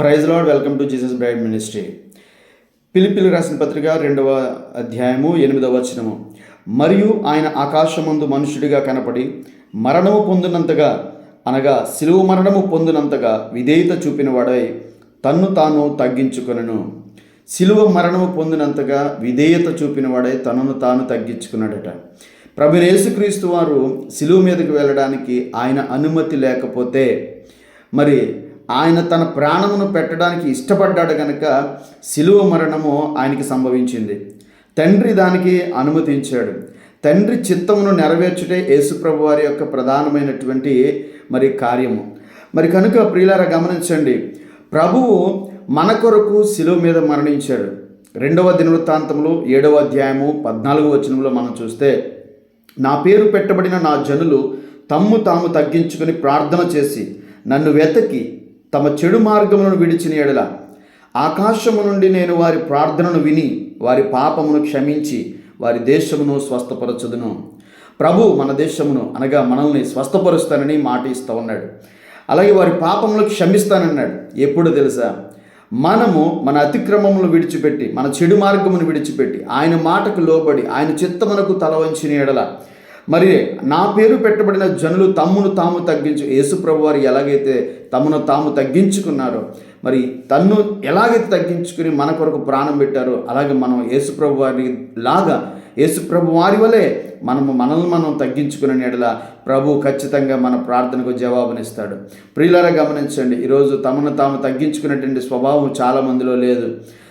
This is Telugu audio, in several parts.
Praise lord welcome to Jesus bride ministry. పిలిపిలు రాసిన పత్రిక రెండవ అధ్యాయము ఎనిమిదవ వచనము. మరియు ఆయన ఆకాశమందు మనుషుడిగా కనపడి మరణము పొందినంతగా అనగా సిలువు మరణము పొందినంతగా విధేయత చూపినవాడై తన్ను తాను తగ్గించుకొనను. శిలువ మరణము పొందినంతగా విధేయత చూపిన వాడై తనను తాను తగ్గించుకున్నాడట. ప్రభు యేసుక్రీస్తు వారు సిలువు మీదకి వెళ్ళడానికి ఆయన అనుమతి లేకపోతే మరి ఆయన తన ప్రాణమును పెట్టడానికి ఇష్టపడ్డాడు కనుక శిలువ మరణము ఆయనకి సంభవించింది. తండ్రి దానికి అనుమతించాడు. తండ్రి చిత్తమును నెరవేర్చుటే యేసుప్రభు వారి యొక్క ప్రధానమైనటువంటి మరి కార్యము. మరి కనుక ప్రియులారా గమనించండి. ప్రభువు మన కొరకు శిలువ మీద మరణించాడు. రెండవ దినవృత్తాంతంలో ఏడవ అధ్యాయము పద్నాలుగు వచనంలో మనం చూస్తే నా పేరు పెట్టబడిన నా జనులు తమ్ము తాము తగ్గించుకొని ప్రార్థన చేసి నన్ను వెతకి తమ చెడు మార్గములను విడిచిన ఎడల ఆకాశము నుండి నేను వారి ప్రార్థనను విని వారి పాపమును క్షమించి వారి దేశమును స్వస్థపరచుదును. ప్రభు మన దేశమును అనగా మనల్ని స్వస్థపరుస్తానని మాట ఇస్తూ ఉన్నాడు. అలాగే వారి పాపములు క్షమిస్తానన్నాడు. ఎప్పుడు తెలుసా? మనము మన అతిక్రమములు విడిచిపెట్టి మన చెడు మార్గమును విడిచిపెట్టి ఆయన మాటకు లోబడి ఆయన చిత్తమునకు తల వంచిన ఎడల మరి నా పేరు పెట్టబడిన జనులు తమ్మును తాము తగ్గించు యేసుప్రభు వారు ఎలాగైతే తమను తాము తగ్గించుకున్నారో మరి తన్ను ఎలాగైతే తగ్గించుకుని మన కొరకు ప్రాణం పెట్టారో అలాగే మనం యేసుప్రభు వారి లాగా యేసుప్రభు వారి వలె మనము మనల్ని మనం తగ్గించుకునే నెడల ప్రభు ఖచ్చితంగా మన ప్రార్థనకు జవాబునిస్తాడు. ప్రియులారా గమనించండి ఈరోజు తమను తాము తగ్గించుకునేటువంటి స్వభావం చాలా మందిలో లేదు.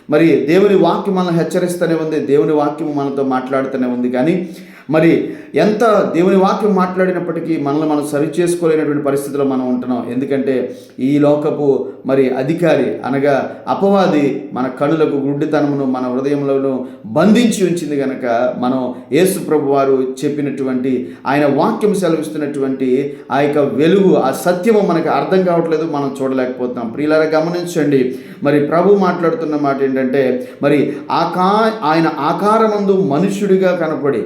మరి దేవుని వాక్యం మనల్ని హెచ్చరిస్తూనే ఉంది దేవుని వాక్యం మనతో మాట్లాడుతూనే ఉంది కానీ మరి ఎంత దేవుని వాక్యం మాట్లాడినప్పటికీ మనల్ని మనం సరి చేసుకోలేనటువంటి పరిస్థితిలో మనం ఉంటున్నాం. ఎందుకంటే ఈ లోకపు మరి అధికారి అనగా అపవాది మన కనులకు గుడ్డితనమును మన హృదయంలోనూ బంధించి ఉంచింది కనుక మనం యేసు ప్రభు వారు చెప్పినటువంటి ఆయన వాక్యం సెలవిస్తున్నటువంటి ఆ యొక్క వెలుగు ఆ సత్యము మనకు అర్థం కావట్లేదు మనం చూడలేకపోతున్నాం. ప్రియులారా గమనించండి. మరి ప్రభు మాట్లాడుతున్న మాట ఏంటంటే మరి ఆకా ఆయన ఆకారమందు మనుష్యుడిగా కనపడి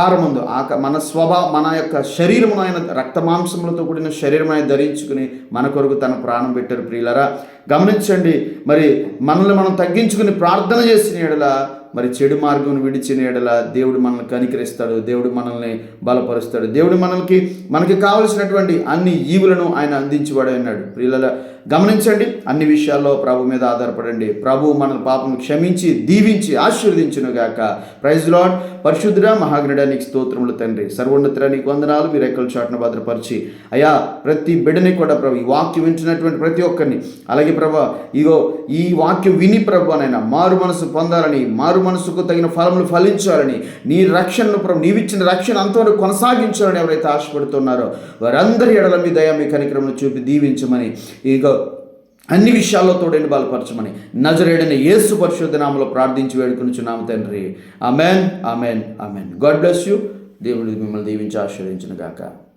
ఆకారమందు ఆక మన స్వభావ మన యొక్క శరీరమును ఆయన రక్త మాంసములతో కూడిన శరీరం ఆయన ధరించుకుని మన కొరకు తన ప్రాణం పెట్టారు ప్రియులరా. గమనించండి మరి మనల్ని మనం తగ్గించుకుని ప్రార్థన చేసిన ఎడలా మరి చెడు మార్గం విడిచిన ఎడల దేవుడు మనల్ని కనికరిస్తాడు దేవుడు మనల్ని బలపరుస్తాడు. దేవుడు మనల్కి మనకి కావలసినటువంటి అన్ని ఈవులను ఆయన అందించేవాడు అన్నాడు. ప్రియుల గమనించండి అన్ని విషయాల్లో ప్రభు మీద ఆధారపడండి. ప్రభు మన పాపం క్షమించి దీవించి ఆశీర్వదించును గాక ప్రైజ్ లాడ్ పరిశుద్ధుడ మహాగ్నుడ నీకు స్తోత్రములు తండ్రి. సర్వోన్నతుడ నీకు వందనాలు. మీరు ఎక్కల చాటును భద్రపరిచి అయ్యా ప్రతి బిడ్డని కూడా ప్రభు ఈ వాక్యం వింటున్నటువంటి ప్రతి ఒక్కరిని. అలాగే ప్రభా ఇగో ఈ వాక్యం విని ప్రభు అనైనా మారు మనసు పొందాలని మారు మనసుకు తగిన ఫలములు ఫలించాలని నీ రక్షణను ప్రభు నీవిచ్చిన రక్షణ అంతవరకు కొనసాగించాలని ఎవరైతే ఆశపడుతున్నారో వారందరి ఎడల మీ దయ మీ కనిక్రమను చూపి దీవించమని. ఇక అన్ని విషయాల్లో తోడని బలపరచమని. నజరేడని యేసు పరిశోధనామలో ప్రార్థించి వేడుకునిచున్నాము తండ్రి. Amen amen amen God bless you. దేవుడు మిమ్మల్ని దీవించి ఆశ్రయించిన గాక.